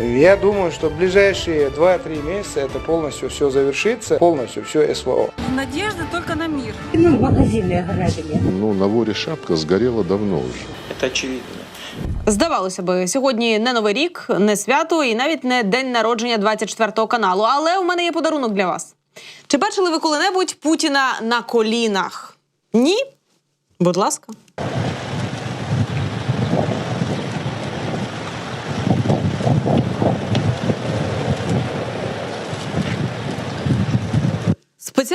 Я думаю, что в ближайшие 2-3 месяца это полностью все завершится, полностью все СВО. Надежда только на мир. Ну, магазины ограбили. Ну, на воре шапка сгорела давно уже. Это очевидно. Здавалося би, сьогодні не новий рік, не свято і навіть не день народження 24 каналу. Але у мене є подарунок для вас. Чи бачили ви коли-небудь Путіна на колінах? Ні? Будь ласка.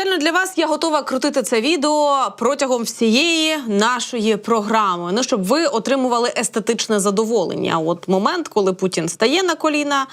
Спеціально для вас я готова крутити це відео протягом всієї нашої програми. Ну щоб ви отримували естетичне задоволення. От момент, коли Путін стає на коліна,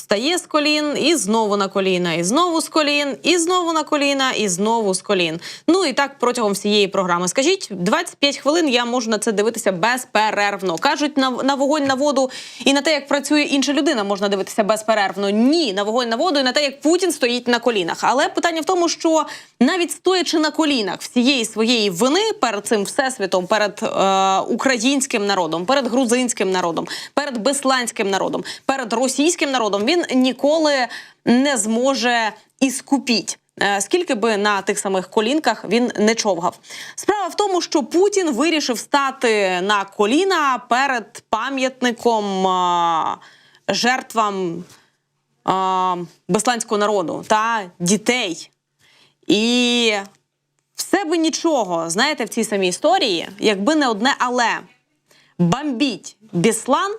встає з колін, і знову на коліна, і знову з колін, і знову на коліна, і знову з колін. Ну і так протягом всієї програми. Скажіть, 25 хвилин я можу на це дивитися безперервно. Кажуть, на, на вогонь на воду і на те, як працює інша людина, можна дивитися безперервно. Ні, на вогонь на воду і на те, як Путін стоїть на колінах. Але питання в тому, що навіть стоячи на колінах всієї своєї вини перед цим всесвітом, перед е, українським народом, перед грузинським народом, перед бесланським народом, перед російським народом, він ніколи не зможе іскупіть. Е, Скільки би на тих самих колінках він не човгав. Справа в тому, що Путін вирішив стати на коліна перед пам'ятником жертвам е, бесланського народу та дітей. І все би нічого, знаєте, в цій самій історії, якби не одне але. Бомбіть Біслан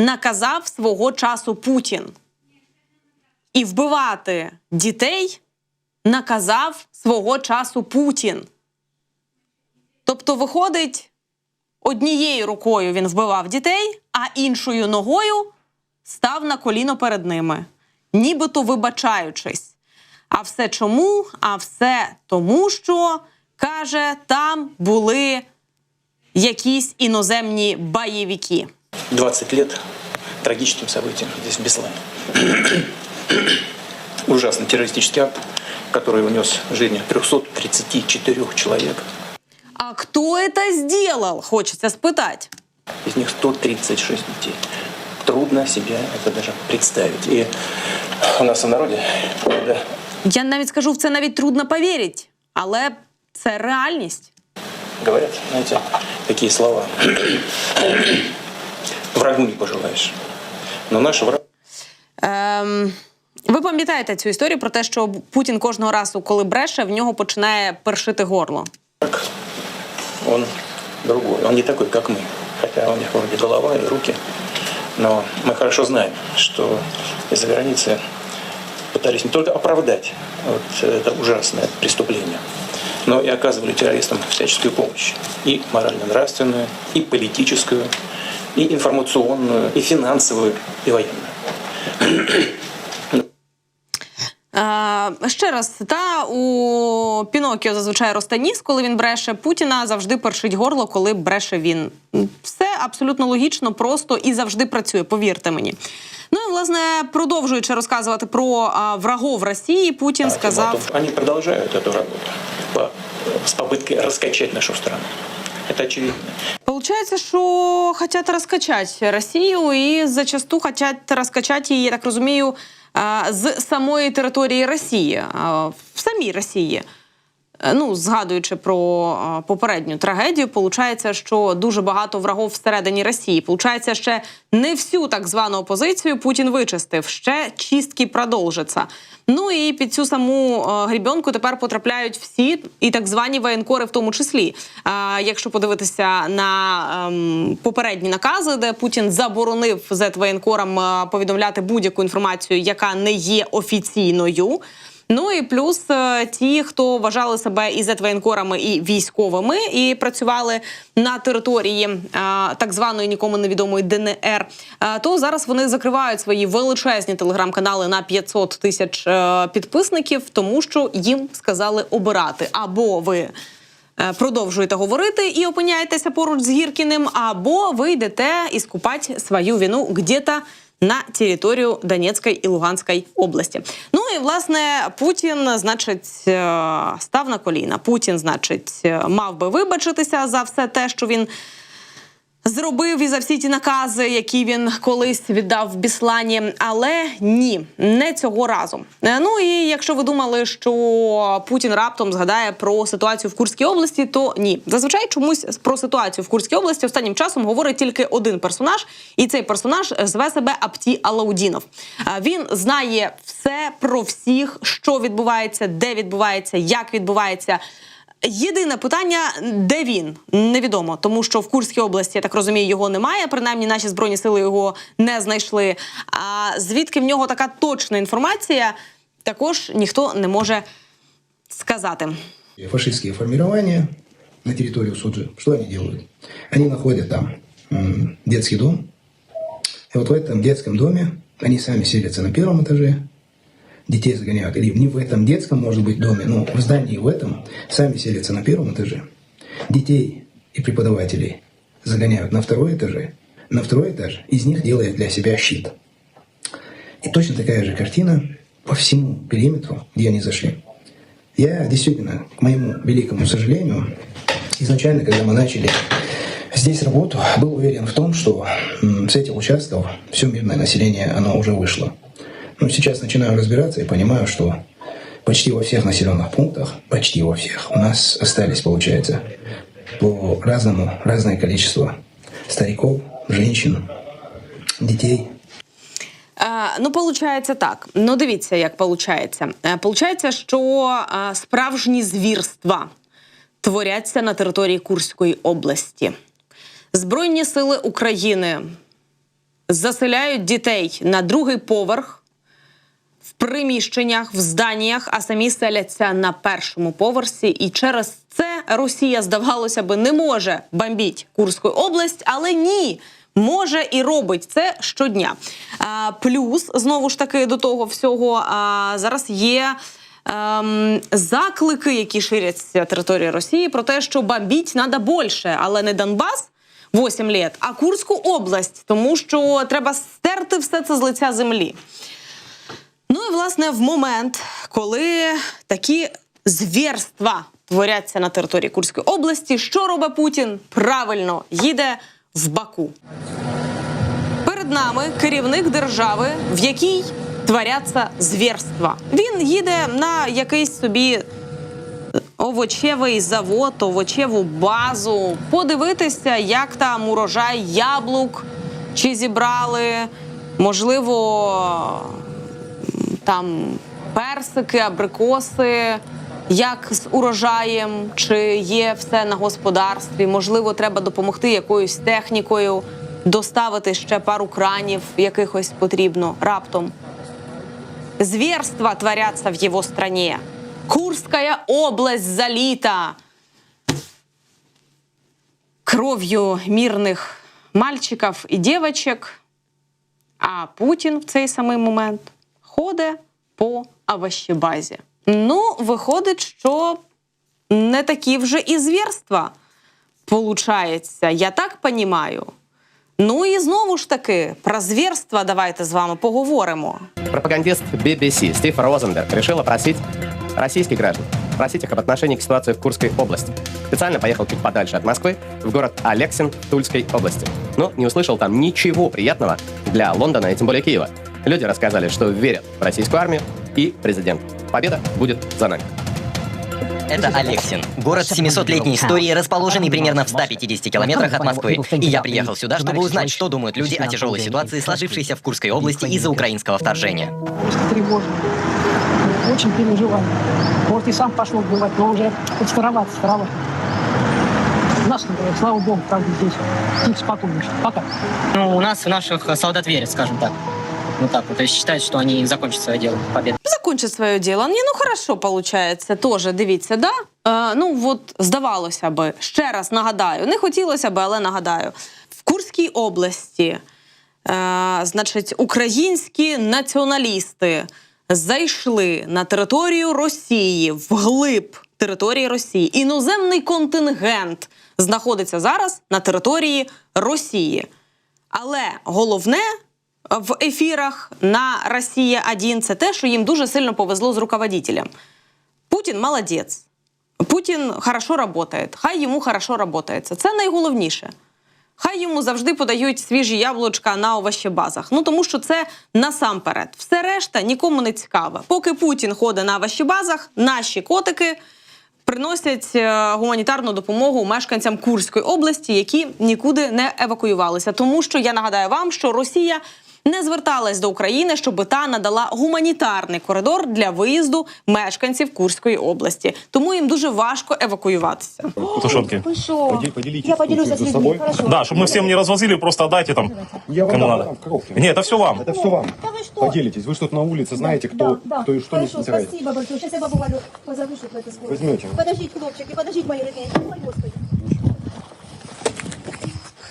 наказав свого часу Путін. І вбивати дітей наказав свого часу Путін. Тобто, виходить, однією рукою він вбивав дітей, а іншою ногою став на коліно перед ними, нібито вибачаючись. А все чому? А все тому, що каже, там були якісь іноземні бойовики. 20 лет трагическим событиям здесь, в Беслане. Ужасный террористический акт, который унес жизни 334 человек. А хто це зробив? Хочеться спитати. Из них 136 детей. Трудно себе это даже представить. И у нас в народе, когда Я навіть скажу, в це навіть трудно повірити, але це реальність. говорят, знаете, такие слова. Врагу не пожелаешь. Но наш враг Ем, ви пам'ятаєте цю історію про те, що Путін кожного разу, коли бреше, в нього починає першити горло. он другой. Он не такой, как мы. Хотя у них вроде голова и руки. Но мы хорошо знаем, что из-за границы пытались не только оправдать вот это ужасное преступление, но и оказывали террористам всяческую помощь. И морально-нравственную, и политическую, и информационную, и финансовую, и военную. Е, ще раз, та у Пінокіо зазвичай росте ніс, коли він бреше. Путіна завжди першить горло, коли бреше він. Все абсолютно логічно, просто і завжди працює. Повірте мені. Ну і власне продовжуючи розказувати про а, врагов Росії, Путін А сказав. Филатов, Они продолжают эту работу по- с попыткой нашу страну. Это очевидно. Получается, що хотят раскачать Росію і зачасту хотят раскачать її, я так розумію, з самої території Росії, в самій Росії. Е, Ну, згадуючи про попередню трагедію, получається, що дуже багато врагов всередині Росії. Получається, ще не всю так звану опозицію Путін вичистив. Ще чистки продовжаться. Ну і під цю саму е, грібенку тепер потрапляють всі, і так звані воєнкори, в тому числі. Якщо подивитися на ем, попередні накази, де Путін заборонив зет воєнкорам е, повідомляти будь-яку інформацію, яка не є офіційною. Ну і плюс е, ті, хто вважали себе і зетвоєнкорами, і військовими, і працювали на території е, так званої нікому невідомої ДНР, е, то зараз вони закривають свої величезні телеграм-канали на 500 тисяч підписників, тому що їм сказали обирати або ви. Продовжуєте говорити і опиняєтеся поруч з Гіркіним, або ви йдете іскупати свою вину где-то на територію Донецької і Луганської області. Ну і власне Путін, значить, е, став на коліна. Путін, значить, мав би вибачитися за все те, що він зробив і за всі ті накази, які він колись віддав Біслані. Але ні, не цього разу. Е, Ну і якщо ви думали, що Путін раптом згадає про ситуацію в Курській області, то ні. Зазвичай чомусь про ситуацію в Курській області останнім часом говорить тільки один персонаж, і цей персонаж зве себе Апті Алаудінов. Е, Він знає все про всіх, що відбувається, де відбувається, як відбувається. Єдине питання, де він невідомо, тому що в Курській області, я так розумію, його немає. Принаймні, наші збройні сили його не знайшли. А звідки в нього така точна інформація, також ніхто не може сказати. фашистские формирования на территорию Суджи, что они делают? Они находят там м, детский дом, и вот в этом детском доме они сами селятся на первом этаже, детей загоняют, или не в этом детском, может быть, доме, но в здании в этом сами селятся на первом этаже. Детей и преподавателей загоняют на второй этаже, на второй этаж из них делает для себя щит. И точно такая же картина по всему периметру, где они зашли. Я действительно, к моему великому сожалению, изначально, когда мы начали здесь работу, был уверен в том, что с этих участков все мирное население, оно уже вышло. Но сейчас начинаю разбираться и понимаю, что почти во всех населенных пунктах, почти во всех, у нас остались, получается, по разному, разное количество стариков, женщин, детей, ну, получається так. Ну, дивіться, як получається. Получається, що справжні звірства творяться на території Курської області. Збройні сили України заселяють дітей на другий поверх в приміщеннях, в зданнях, а самі селяться на першому поверсі. І через це Росія, здавалося би, не може бомбіть Курську область, але ні. Може і робить це щодня. А, плюс знову ж таки до того всього а, зараз є ем, заклики, які ширяться території Росії, про те, що бомбіть треба більше, але не Донбас. 8 літ, а Курську область, тому що треба стерти все це з лиця землі. Ну і власне в момент, коли такі звірства творяться на території Курської області, що робить Путін? Правильно їде в Баку. Перед нами керівник держави, в якій творяться звірства. Він їде на якийсь собі овочевий завод, овочеву базу, подивитися, як там урожай яблук, чи зібрали, можливо, там персики, абрикоси, як з урожаєм, чи є все на господарстві. Можливо, треба допомогти якоюсь технікою, доставити ще пару кранів якихось потрібно раптом. Зверства творятся в его стране. Курская область залита кровью мирных мальчиков і девочек. А Путін в цей самий момент ходить по овощебазі. Ну, виходить, що не такі вже і звірства получається. Я так понімаю. Ну і знову ж таки, про звірства давайте з вами поговоримо. Пропагандист BBC Стив Розенберг решил опросить российских граждан, спросить их об отношении к ситуации в Курской области. Специально поехал чуть подальше от Москвы, в город Алексин Тульской области. Но не услышал там ничего приятного для Лондона и тем более Киева. Люди рассказали, что верят в российскую армию и президент. Победа будет за нами. Это Алексин, город с 700-летней историей, расположенный примерно в 150 километрах от Москвы. И я приехал сюда, чтобы узнать, что думают люди о тяжелой ситуации, сложившейся в Курской области из-за украинского вторжения. Просто тревожно. Очень переживаю. Может, и сам пошел бывать, но уже хоть старовато. У нас, слава богу, правда, здесь тихо, спокойно. Пока. Ну, у нас, у наших солдат верят, скажем так. Вот так вот. То есть считают, что они закончат свое дело победой. Закончить своє діло. Ні, ну хорошо, получається. Тоже дивіться, да? Е, ну от здавалося би, ще раз нагадаю, не хотілося би, але нагадаю. В Курській області, е, значить, українські націоналісти зайшли на територію Росії вглиб території Росії. Іноземний контингент знаходиться зараз на території Росії. Але головне в ефірах на Росія 1 це те, що їм дуже сильно повезло з руководителем. Путін молодець. Путін хорошо працює. Хай йому хорошо працюється. Це найголовніше. Хай йому завжди подають свіжі яблучка на овощебазах. Ну тому що це насамперед. Все решта нікому не цікаве. Поки Путін ходить на овощебазах, наші котики приносять е, гуманітарну допомогу мешканцям Курської області, які нікуди не евакуювалися. Тому що я нагадаю вам, що Росія не зверталась до України, щоб та надала гуманітарний коридор для виїзду мешканців Курської області. Тому їм дуже важко евакуюватися. Тушенки. Поделитесь. Я поделюсь с людьми. Хорошо. Да, чтобы мы всем не развозили, просто отдайте там, кому надо. Нет, это все вам. Это все вам. Да вы что? Поделитесь. Вы что-то на улице знаете, кто, да, да. кто и что не Хорошо, собирает. спасибо большое. Сейчас я бабу Валю позову, чтобы это скоро. Возьмете. Подождите, хлопчики, подождите, мои родные. Ой, Господи.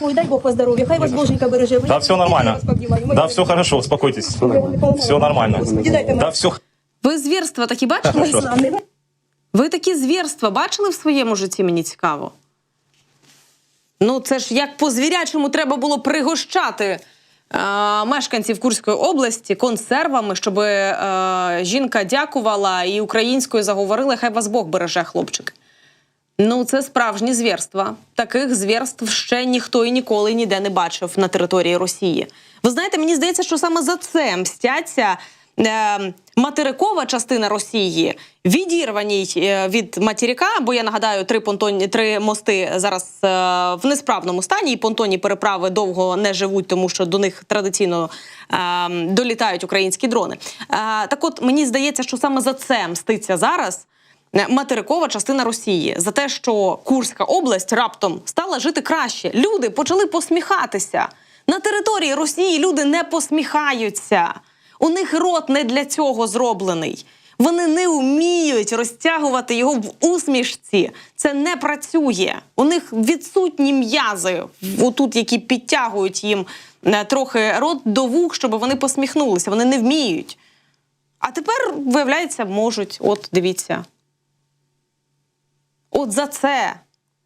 Ой, дай Бог по здоровью. Хай вас Боженька береже. Да, все нормально. Вас Да, все хорошо, успокойтесь. Все нормально. Да, все Ви звірства такі бачили? Ви такі звірства бачили в своєму житті? Мені цікаво. Ну, це ж як по звірячому треба було пригощати е, мешканців Курської області консервами, щоб е, жінка дякувала і українською заговорила. Хай вас Бог береже, хлопчик. Ну, це справжні звірства. Таких звірств ще ніхто і ніколи ніде не бачив на території Росії. Ви знаєте, мені здається, що саме за це мстяться е, материкова частина Росії, відірваній е, від материка, бо я нагадаю, три понтонні три мости зараз е, в несправному стані, і понтонні переправи довго не живуть, тому що до них традиційно е, долітають українські дрони. Е, так, от мені здається, що саме за це мститься зараз. Е, Материкова частина Росії за те, що Курська область раптом стала жити краще. Люди почали посміхатися. На території Росії люди не посміхаються. У них рот не для цього зроблений. Вони не вміють розтягувати його в усмішці. Це не працює. У них відсутні м'язи, отут, які підтягують їм е, трохи рот до вух, щоб вони посміхнулися. Вони не вміють. А тепер, виявляється, можуть. От дивіться. От за це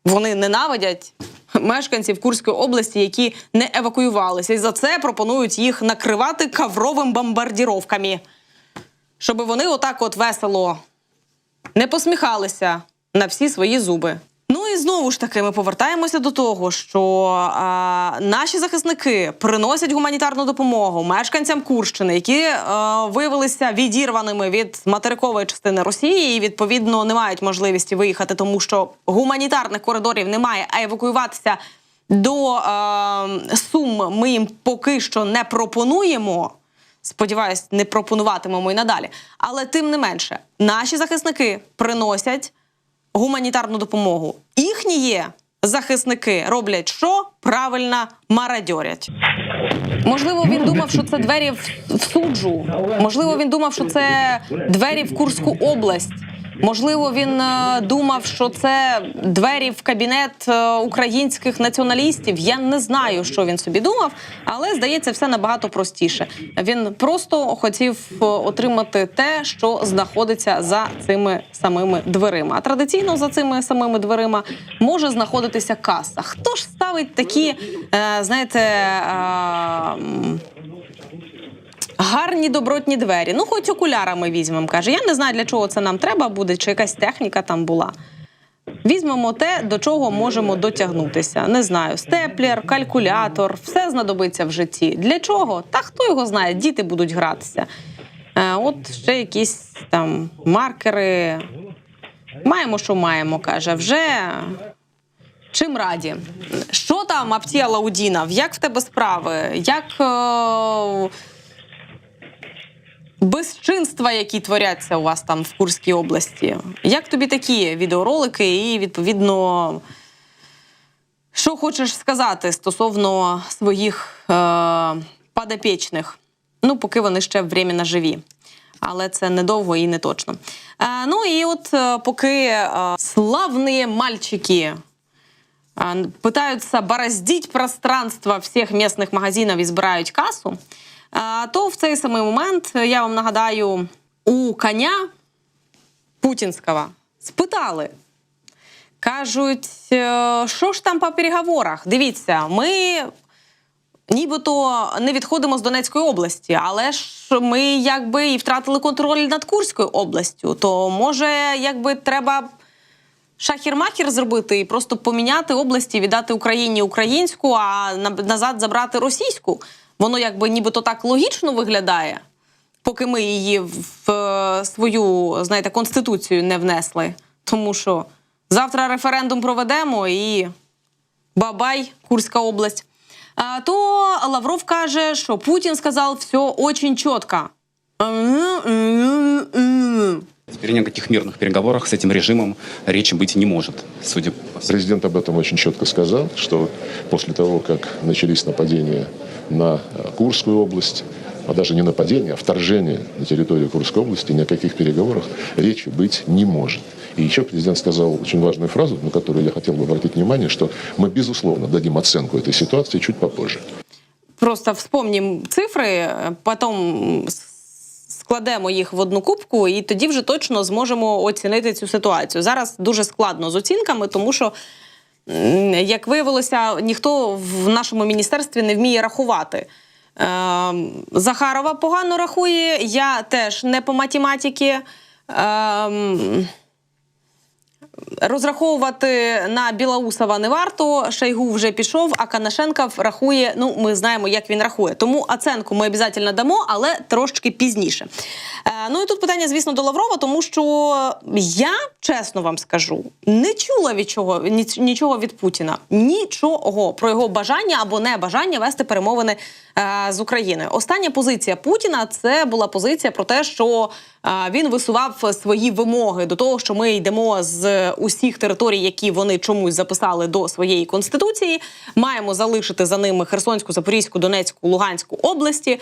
вони ненавидять мешканців Курської області, які не евакуювалися. І за це пропонують їх накривати кавровим бомбардіровками. Щоб вони отак от весело не посміхалися на всі свої зуби. Ну і знову ж таки, ми повертаємося до того, що а, наші захисники приносять гуманітарну допомогу мешканцям Курщини, які е, виявилися відірваними від материкової частини Росії і відповідно не мають можливості виїхати, тому що гуманітарних коридорів немає, а евакуюватися до е, Сум ми їм поки що не пропонуємо. Сподіваюсь, не пропонуватимемо і надалі. Але тим не менше, наші захисники приносять гуманітарну допомогу. Їхні є захисники роблять що? Правильно марадьорять. Можливо, він думав, що це двері в, суджу. Можливо, він думав, що це двері в Курську область. Можливо, він е, думав, що це двері в кабінет е, українських націоналістів. Я не знаю, що він собі думав, але здається, все набагато простіше. Він просто хотів е, отримати те, що знаходиться за цими самими дверима. А традиційно за цими самими дверима може знаходитися каса. Хто ж ставить такі, знаєте, Гарні добротні двері. Ну, хоч окулярами візьмемо, каже. Я не знаю, для чого це нам треба буде, чи якась техніка там була. Візьмемо те, до чого можемо дотягнутися. Не знаю, степлер, калькулятор, все знадобиться в житті. Для чого? Та хто його знає, діти будуть гратися. Е, от ще якісь там маркери. Маємо, що маємо, каже. Вже чим раді. Що там, Аптія Лаудінов? Як в тебе справи? Як. Е- безчинства, які творяться у вас там в Курській області. Як тобі такі відеоролики, і відповідно, що хочеш сказати стосовно своїх е- подопічних? Ну, поки вони ще временно живі. Але це недовго і не точно. Е, ну і от е, поки е, славні мальчики а, пытаются бороздить пространство всіх місних магазинів і збирають касу, то в цей самий момент я вам нагадаю, у коня путінського спитали. Кажуть, «Е, що ж там по переговорах? Дивіться, ми нібито не відходимо з Донецької області, але ж ми якби і втратили контроль над Курською областю. То може, якби треба шахір-махір зробити і просто поміняти області, віддати Україні українську, а назад забрати російську. Воно якби нібито так логічно виглядає, поки ми її в е, свою, знаєте, конституцію не внесли. Тому що завтра референдум проведемо і бабай, Курська область. А, то Лавров каже, що Путін сказав все очень чітко. Теперь ни о каких мирных переговорах с этим режимом речи быть не может, судя по всему. Президент об этом очень четко сказал, что после того, как начались нападения на э, Курскую область, а даже не нападение, а вторжение на территорию Курской области, ни о каких переговорах речи быть не может. И еще президент сказал очень важную фразу, на которую я хотел бы обратить внимание, что мы, безусловно, дадим оценку этой ситуации чуть попозже. Просто вспомнім цифри, потім складемо їх в одну кубку, і тоді вже точно зможемо оцінити цю ситуацію. Зараз дуже складно з оцінками, тому що, м, як виявилося, ніхто в нашому міністерстві не вміє рахувати. Ем, Захарова погано рахує, я теж не по математиці. Ем, Розраховувати на Білоусова не варто. Шойгу вже пішов, а Канашенков рахує. Ну, ми знаємо, як він рахує. Тому оценку ми обов'язково дамо, але трошки пізніше. Е, ну і тут питання, звісно, до Лаврова, тому що я чесно вам скажу, не чула від чого ніч- нічого від Путіна. Нічого про його бажання або небажання вести перемовини е, з Україною. Остання позиція Путіна це була позиція про те, що е, він висував свої вимоги до того, що ми йдемо з усіх територій, які вони чомусь записали до своєї конституції. Маємо залишити за ними Херсонську, Запорізьку, Донецьку, Луганську області.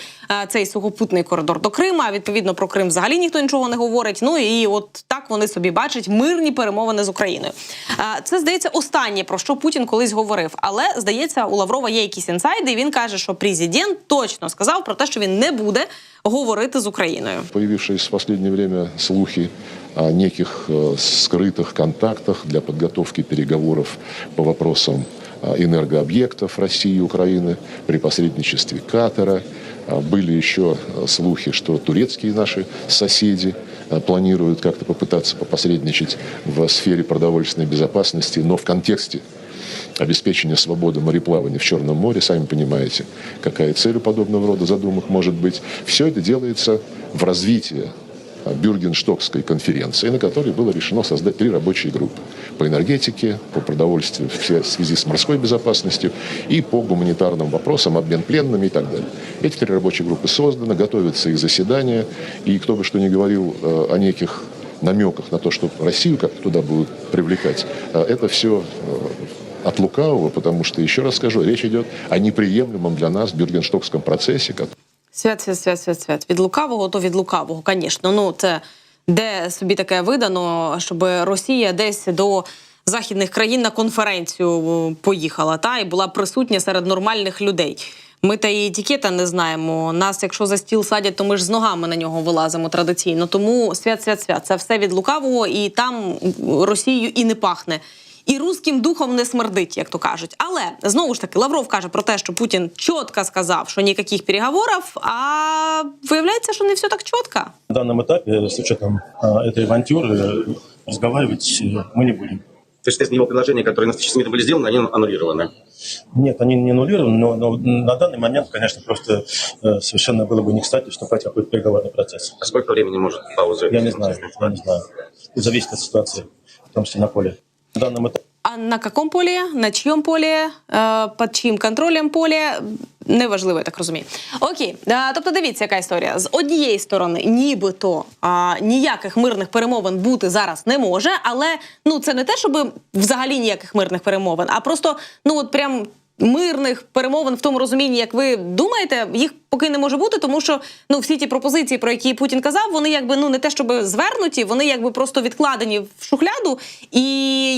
Цей сухопутний коридор до Крима. Відповідно про Крим взагалі ніхто нічого не говорить. Ну і от так вони собі бачать мирні перемовини з Україною. Е, Це здається останнє про що Путін колись говорив. Але здається, у Лаврова є якісь інсайди. і Він каже, що президент точно сказав про те, що він не буде говорити з Україною. Появившиеся в последнее время слухи о неких э, скрытых контактах для подготовки переговоров по вопросам э, энергообъектов России и Украины при посредничестве Катара. А Были еще э, слухи, что турецкие наши соседи э, планируют как-то попытаться попосредничать в сфере продовольственной безопасности, но в контексте обеспечения свободы мореплавания в Черном море, сами понимаете, какая цель у подобного рода задумок может быть. Все это делается в развитии а, Бюргенштокской конференции, на которой было решено создать три рабочие группы по энергетике, по продовольствию в свя- в связи с морской безопасностью и по гуманитарным вопросам, обмен пленными и так далее. Эти три рабочие группы созданы, готовятся их заседания, и кто бы что ни говорил э, о неких намеках на то, что Россию как-то туда будут привлекать, э, это все от лукавого, потому что, еще раз скажу, речь идет о неприемлемом для нас Бюргенштокском процессе, который Свят, свят, свят, свят, свят. Від лукавого то від лукавого, звісно. Ну це де собі таке видано, щоб Росія десь до західних країн на конференцію поїхала, та і була присутня серед нормальних людей. Ми та і етикета не знаємо. Нас, якщо за стіл садять, то ми ж з ногами на нього вилазимо традиційно. Тому свят, свят, свят. Це все від лукавого, і там Росією і не пахне І руським духом не смердить, як то кажуть. Але знову ж таки Лавров каже про те, що Путін чітко сказав, що ніяких переговорів, а виявляється, що не все так чітко. На данном этапе, с учетом а, этой авантюры, э, разговаривать э, мы не будем. То есть, естественно, его предложения, которые на встрече с МИДом были сделаны, они аннулированы. Нет, они не аннулированы, но, но на данный момент, конечно, просто э, совершенно было бы не кстати вступать в какой-то переговорный процесс. А сколько времени может пауза? Я не знаю, я не знаю. Зависит от ситуации, в том числе на поле. Данном этапе А на якому полі, на чийому полі, е, під чиїм контролем полі, неважливо, я так розумію. Окей, Е, тобто дивіться, яка історія. З однієї сторони, нібито ніяких мирних перемовин бути зараз не може, але ну це не те, щоб взагалі ніяких мирних перемовин, а просто ну от прям. Мирних перемовин в тому розумінні, як ви думаєте, їх поки не може бути, тому що ну всі ті пропозиції, про які Путін казав, вони якби ну не те, щоб звернуті, вони якби просто відкладені в шухляду. І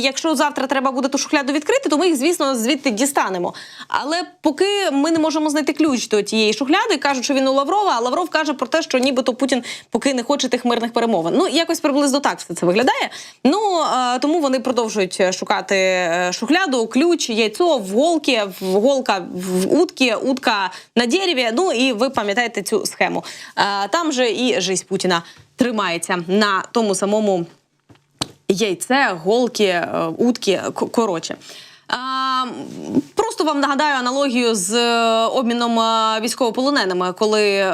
якщо завтра треба буде ту шухляду відкрити, то ми їх, звісно, звідти дістанемо. Але поки ми не можемо знайти ключ до тієї шухляди, кажуть, що він у Лаврова, а Лавров каже про те, що нібито Путін поки не хоче тих мирних перемовин. Ну якось приблизно так все це виглядає. Ну е, тому вони продовжують шукати е, шухляду, ключ, яйцо, в голки, в голка в утки, утка на дереві. Ну і ви пам'ятаєте цю схему. Там же і жизнь Путіна тримається на тому самому яйце, голки, е, утки. Коротше. Просто вам нагадаю аналогію з е, обміном е, військовополоненими, коли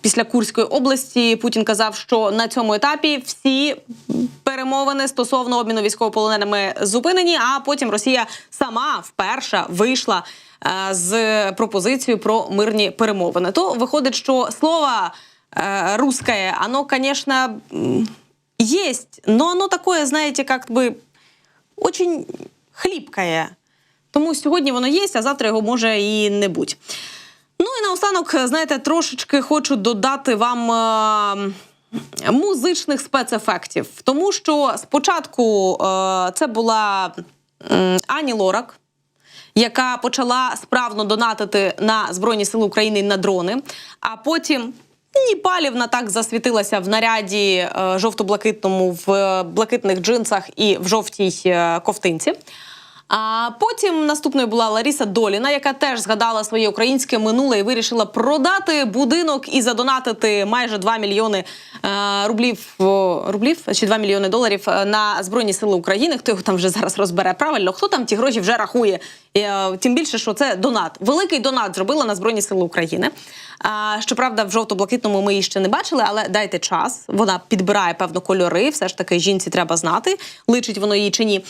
після Курської області Путін казав, що на цьому етапі всі перемовини стосовно обміну військовополоненими зупинені. А потім Росія сама вперше вийшла з пропозицією про мирні перемовини. То виходить, що слово э, русское, оно, конечно, есть, но оно такое, знаете, как бы очень хліпкає. Тому сьогодні воно є, а завтра його може і не бути. Ну і наостанок, знаєте, трошечки хочу додати вам е, музичних спецефектів. Тому що спочатку е, це була м, Ані Лорак, яка почала справно донатити на Збройні Сили України на дрони. А потім Ніпалівна так засвітилася в наряді е, жовто-блакитному, в е, блакитних джинсах і в жовтій е, ковтинці. А потім наступною була Ларіса Доліна, яка теж згадала своє українське минуле і вирішила продати будинок і задонатити майже 2 мільйони е, рублів рублів чи 2 мільйони доларів е, на збройні сили України. Хто його там вже зараз розбере правильно? Хто там ті гроші вже рахує? Е, тим більше, що це донат. Великий донат зробила на збройні сили України. Щоправда, в жовто-блакитному ми її ще не бачили, але дайте час. Вона підбирає певно кольори. Все ж таки, жінці треба знати, личить воно їй чи ні.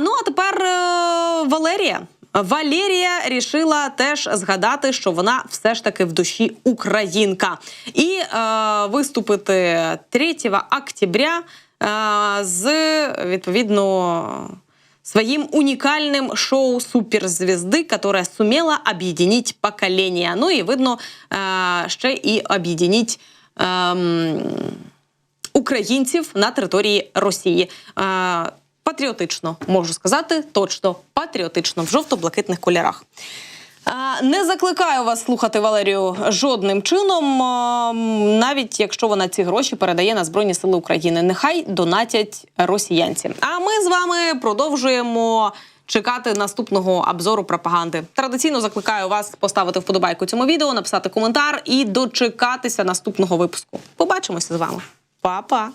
Ну а тепер е, Валерія. Валерія рішила теж згадати, що вона все ж таки в душі українка, і е, виступити 3 октября е, з відповідно своим уникальным шоу суперзвезды, которое сумела объединить поколения. Ну і видно, е, ще і об'єдніть ем, українців на території Росії. Е, Патріотично можу сказати, точно патріотично в жовто-блакитних кольорах. Не закликаю вас слухати Валерію жодним чином, навіть якщо вона ці гроші передає на Збройні Сили України. Нехай донатять росіянці. А ми з вами продовжуємо. Чекати наступного обзору пропаганди. Традиційно закликаю вас поставити вподобайку цьому відео, написати коментар і дочекатися наступного випуску. Побачимося з вами. Па-па!